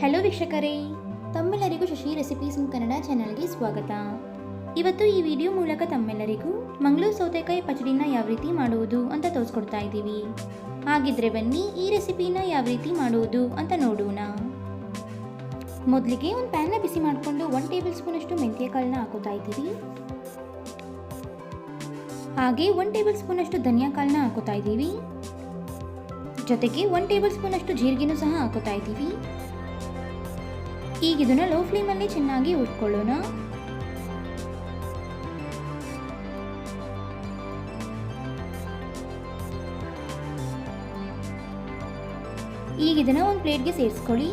Hello ವೀಕ್ಷಕರೇ, ತಮ್ಮೆಲ್ಲರಿಗೂ Shashi recipes Kannada ಚಾನಲ್ಗೆ ಸ್ವಾಗತ. ಇವತ್ತು ಈ ವಿಡಿಯೋ ಮೂಲಕ ತಮ್ಮೆಲ್ಲರಿಗೂ ಮಂಗಳೂರು ಸೌತೆಕಾಯಿ ಪಚಡಿನ ಯಾವ ರೀತಿ ಮಾಡುವುದು ಅಂತ ತೋರಿಸ್ಕೊಡ್ತಾ ಇದ್ದೀವಿ. ಹಾಗಿದ್ರೆ ಬನ್ನಿ ಈ ರೆಸಿಪಿನ ಯಾವ ರೀತಿ ಮಾಡುವುದು ಅಂತ ನೋಡೋಣ. ಮೊದಲಿಗೆ ಒಂದು ಪ್ಯಾನ್ನ ಬಿಸಿ ಮಾಡಿಕೊಂಡು ಒನ್ ಟೇಬಲ್ ಸ್ಪೂನಷ್ಟು ಮೆಂತ್ಯ ಕಾಳನ್ನ ಹಾಕೋತಾ ಇದ್ದೀವಿ. ಹಾಗೆ ಒನ್ ಟೇಬಲ್ ಸ್ಪೂನಷ್ಟು ಧನಿಯಾ ಕಾಳನ್ನ ಹಾಕೋತಾ ಇದ್ದೀವಿ. ಜೊತೆಗೆ ಒನ್ ಟೇಬಲ್ ಸ್ಪೂನಷ್ಟು ಜೀರಿಗೆನೂ ಸಹ ಹಾಕೋತಾ ಇದ್ದೀವಿ. ಈಗ ಇದನ್ನ ಲೋ ಫ್ಲೇಮಲ್ಲಿ ಚೆನ್ನಾಗಿ ಹುರ್ಕೊಳ್ಳೋಣ ಈಗ ಇದನ್ನ ಒಂದು ಪ್ಲೇಟ್ಗೆ ಸೇರಿಸ್ಕೊಳ್ಳಿ.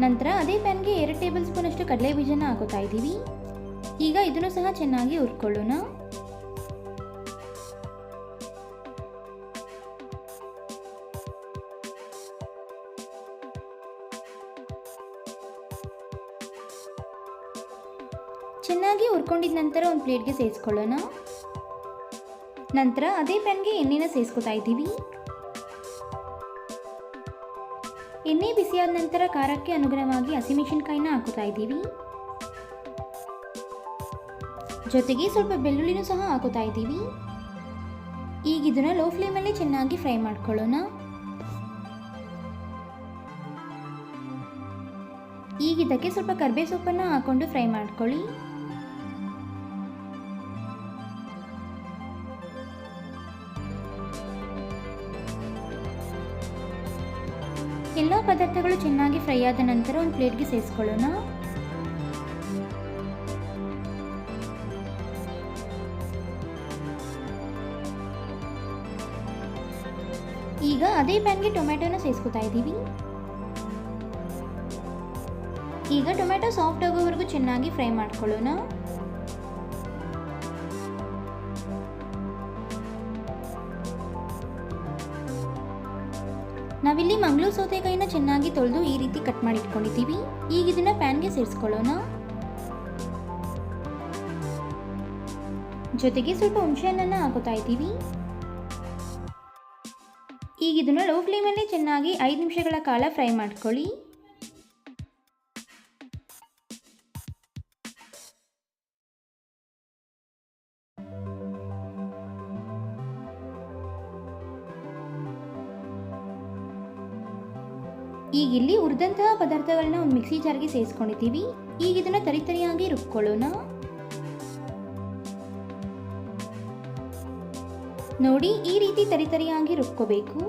ನಂತರ ಅದೇ ಪ್ಯಾನ್ಗೆ ಎರಡು ಟೇಬಲ್ ಸ್ಪೂನ್ ಅಷ್ಟು ಕಡಲೆ ಬೀಜನ ಹಾಕೋತಾ ಇದ್ದೀವಿ. ಈಗ ಇದನ್ನು ಸಹ ಚೆನ್ನಾಗಿ ಹುರ್ಕೊಳ್ಳೋಣ. ಚೆನ್ನಾಗಿ ಹುರ್ಕೊಂಡಿದ್ದ ನಂತರ ಒಂದು ಪ್ಲೇಟ್ಗೆ ಸೇರಿಸ್ಕೊಳ್ಳೋಣ. ನಂತರ ಅದೇ ಪ್ಯಾನ್ಗೆ ಎಣ್ಣೆನ ಸೇರಿಸ್ಕೊತಾ ಇದ್ದೀವಿ. ಎಣ್ಣೆ ಬಿಸಿಯಾದ ನಂತರ ಖಾರಕ್ಕೆ ಅನುಗುಣವಾಗಿ ಹಸಿಮೆಣಸಿನ್ಕಾಯಿನ ಹಾಕುತ್ತಾ ಇದ್ದೀವಿ. ಜೊತೆಗೆ ಸ್ವಲ್ಪ ಬೆಳ್ಳುಳ್ಳಿನೂ ಸಹ ಹಾಕುತ್ತಾ ಇದ್ದೀವಿ. ಈಗ ಇದನ್ನ ಲೋ ಫ್ಲೇಮಲ್ಲಿ ಚೆನ್ನಾಗಿ ಫ್ರೈ ಮಾಡ್ಕೊಳ್ಳೋಣ. ಈಗ ಇದಕ್ಕೆ ಸ್ವಲ್ಪ ಕರ್ಬೇವು ಸೊಪ್ಪನ್ನು ಹಾಕೊಂಡು ಫ್ರೈ ಮಾಡ್ಕೊಳ್ಳಿ. ಎಲ್ಲ ಪದಾರ್ಥಗಳು ಚೆನ್ನಾಗಿ ಫ್ರೈ ಆದ ನಂತರ ಒಂದು ಪ್ಲೇಟ್ಗೆ ಸೇರಿಸ್ಕೊಳ್ಳೋಣ. ಈಗ ಅದೇ ಪ್ಯಾನ್ಗೆ ಟೊಮೆಟೊನ ಸೇರಿಸ್ಕೊತಾ ಇದ್ದೀವಿ. ಈಗ ಟೊಮೆಟೊ ಸಾಫ್ಟ್ ಆಗೋವರೆಗೂ ಚೆನ್ನಾಗಿ ಫ್ರೈ ಮಾಡ್ಕೊಳ್ಳೋಣ. ನಾವಿಲ್ಲಿ ಮಂಗಳೂರು ಸೌತೆಕಾಯಿನ ಚೆನ್ನಾಗಿ ತೊಳೆದು ಈ ರೀತಿ ಕಟ್ ಮಾಡಿ ಇಟ್ಕೊಂಡಿದ್ದೀವಿ ಈಗ ಇದನ್ನ ಪ್ಯಾನ್ಗೆ ಸೇರಿಸ್ಕೊಳ್ಳೋಣ. ಜೊತೆಗೆ ಸ್ವಲ್ಪ ಹುಣಸೆ ಹಣ್ಣನ್ನ ಹಾಕೋತಾ ಇದ್ದೀವಿ. ಈಗ ಇದನ್ನ ಲೋ ಫ್ಲೇಮಲ್ಲಿ ಚೆನ್ನಾಗಿ ಐದು ನಿಮಿಷಗಳ ಕಾಲ ಫ್ರೈ ಮಾಡ್ಕೊಳ್ಳಿ. ಈಗ ಇಲ್ಲಿ ಹುರಿದಂತಹ ಪದಾರ್ಥಗಳನ್ನ ಒಂದು ಮಿಕ್ಸಿ ಜಾರ್ಗೆ ಸೇರಿಸ್ಕೊಂಡಿದ್ದೀವಿ. ಈಗ ಇದನ್ನ ತರಿತರಿಯಾಗಿ ರುಬ್ಕೊಳ್ಳೋಣ. ನೋಡಿ, ಈ ರೀತಿ ತರಿತರಿಯಾಗಿ ರುಬ್ಕೋಬೇಕು.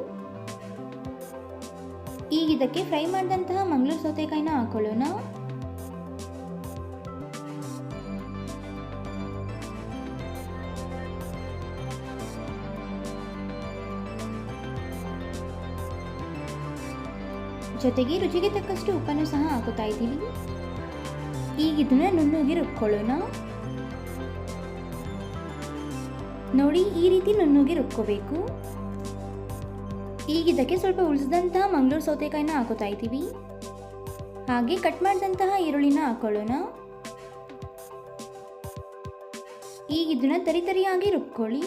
ಈಗ ಇದಕ್ಕೆ ಫ್ರೈ ಮಾಡಿದಂತಹ ಮಂಗಳೂರು ಸೌತೆಕಾಯಿನ ಹಾಕೊಳ್ಳೋಣ. ಜೊತೆಗೆ ರುಚಿಗೆ ತಕ್ಕಷ್ಟು ಉಪ್ಪನ್ನು ಸಹ ಹಾಕುತ್ತಾ ಇದ್ದೀವಿ. ಈಗ ಇದನ್ನ ನುಣ್ಣಗೆ ರುಬ್ಕೊಳ್ಳೋಣ. ನೋಡಿ, ಈ ರೀತಿ ನುಣ್ಣಗೆ ರುಬ್ಕೋಬೇಕು. ಈಗ ಇದಕ್ಕೆ ಸ್ವಲ್ಪ ಉಳಿಸಿದಂತಹ ಮಂಗಳೂರು ಸೌತೆಕಾಯಿನ ಹಾಕೋತಾ ಇದ್ದೀವಿ. ಹಾಗೆ ಕಟ್ ಮಾಡಿದಂತಹ ಈರುಳ್ಳಿನ ಹಾಕೊಳ್ಳೋಣ. ಈಗ ಇದನ್ನ ತರಿತರಿಯಾಗಿ ರುಬ್ಕೊಳ್ಳಿ.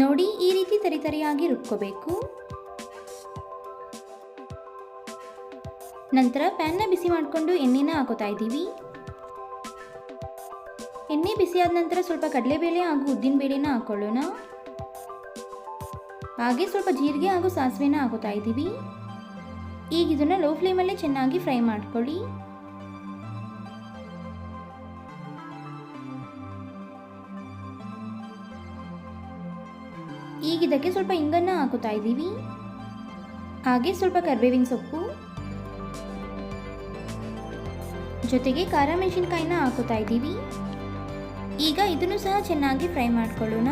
ನೋಡಿ ಈ ರೀತಿ ತರಿತರಿಯಾಗಿ ರುಬ್ಕೋಬೇಕು. ನಂತರ ಪ್ಯಾನ್ನ ಬಿಸಿ ಮಾಡಿಕೊಂಡು ಎಣ್ಣೆನ ಹಾಕೋತಾ ಇದ್ದೀವಿ. ಎಣ್ಣೆ ಬಿಸಿಯಾದ ನಂತರ ಸ್ವಲ್ಪ ಕಡಲೆಬೇಳೆ ಹಾಗೂ ಉದ್ದಿನಬೇಳೆನ ಹಾಕೊಳ್ಳೋಣ. ಹಾಗೆ ಸ್ವಲ್ಪ ಜೀರಿಗೆ ಹಾಗೂ ಸಾಸಿವೆನ ಹಾಕೋತಾ ಇದ್ದೀವಿ. ಈಗ ಇದನ್ನು ಲೋ ಫ್ಲೇಮಲ್ಲೇ ಚೆನ್ನಾಗಿ ಫ್ರೈ ಮಾಡ್ಕೊಳ್ಳಿ. ಈಗ ಇದಕ್ಕೆ ಸ್ವಲ್ಪ ಇಂಗನ್ನ ಹಾಕೋತಾ ಇದ್ದೀವಿ. ಹಾಗೆ ಸ್ವಲ್ಪ ಕರ್ಬೇವಿನ ಸೊಪ್ಪು. ಜೊತೆಗೆ ಖಾರ ಮೆಣಸಿನ್ಕಾಯಿನ ಹಾಕುತ್ತಾ ಇದ್ದೀವಿ. ಈಗ ಇದನ್ನು ಸಹ ಚೆನ್ನಾಗಿ ಫ್ರೈ ಮಾಡಿಕೊಳ್ಳೋಣ.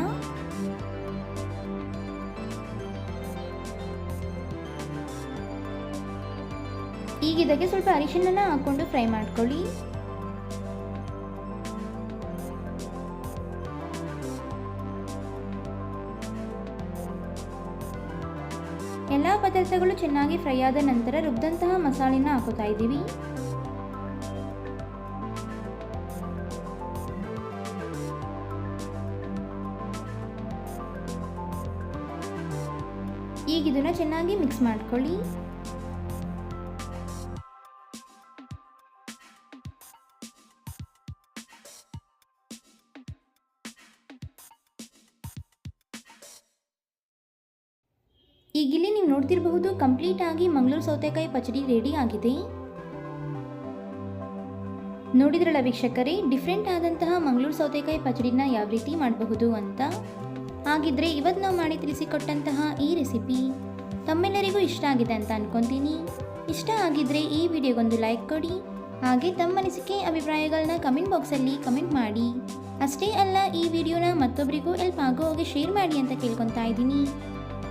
ಈಗ ಇದಕ್ಕೆ ಸ್ವಲ್ಪ ಅರಿಶಿನ ಹಾಕೊಂಡು ಫ್ರೈ ಮಾಡ್ಕೊಳ್ಳಿ. ಎಲ್ಲ ಪದಾರ್ಥಗಳು ಚೆನ್ನಾಗಿ ಫ್ರೈ ಆದ ನಂತರ ರುಬ್ಬಿದಂತಹ ಮಸಾಲೆನ ಹಾಕೋತಾ ಇದ್ದೀವಿ. ಈಗ ಇದನ್ನು ಚೆನ್ನಾಗಿ ಮಿಕ್ಸ್ ಮಾಡ್ಕೊಳ್ಳಿ. ನೋಡ್ತಿರಬಹುದು ಕಂಪ್ಲೀಟ್ ಆಗಿ ಮಂಗಳೂರು ಸೌತೆಕಾಯಿ ಪಚಡಿ ರೆಡಿ ಆಗಿದೆ. ನೋಡಿದ್ರಲ್ಲ ವೀಕ್ಷಕರೇ ಡಿಫ್ರೆಂಟ್ ಆದಂತಹ ಮಂಗಳೂರು ಸೌತೆಕಾಯಿ ಪಚಡಿನ ಯಾವ ರೀತಿ ಮಾಡಬಹುದು ಅಂತ? ಹಾಗಿದ್ರೆ ಇವತ್ತು ನಾವು ಮಾಡಿ ತಿಳಿಸಿಕೊಟ್ಟಂತಹ ಈ ರೆಸಿಪಿ ತಮ್ಮೆಲ್ಲರಿಗೂ ಇಷ್ಟ ಆಗಿದೆ ಅಂತ ಅನ್ಕೊಂತೀನಿ. ಇಷ್ಟ ಆಗಿದ್ರೆ ಈ ವಿಡಿಯೋಗೊಂದು ಲೈಕ್ ಕೊಡಿ. ಹಾಗೆ ತಮ್ಮ ಅನಿಸಿಕೆ ಅಭಿಪ್ರಾಯಗಳನ್ನ ಕಮೆಂಟ್ ಬಾಕ್ಸಲ್ಲಿ ಕಮೆಂಟ್ ಮಾಡಿ. ಅಷ್ಟೇ ಅಲ್ಲ, ಈ ವಿಡಿಯೋನ ಮತ್ತೊಬ್ಬರಿಗೂ ಎಲ್ಪ್ ಆಗೋ ಹಾಗೆ ಶೇರ್ ಮಾಡಿ ಅಂತ ಕೇಳ್ಕೊತಾ ಇದ್ದೀನಿ.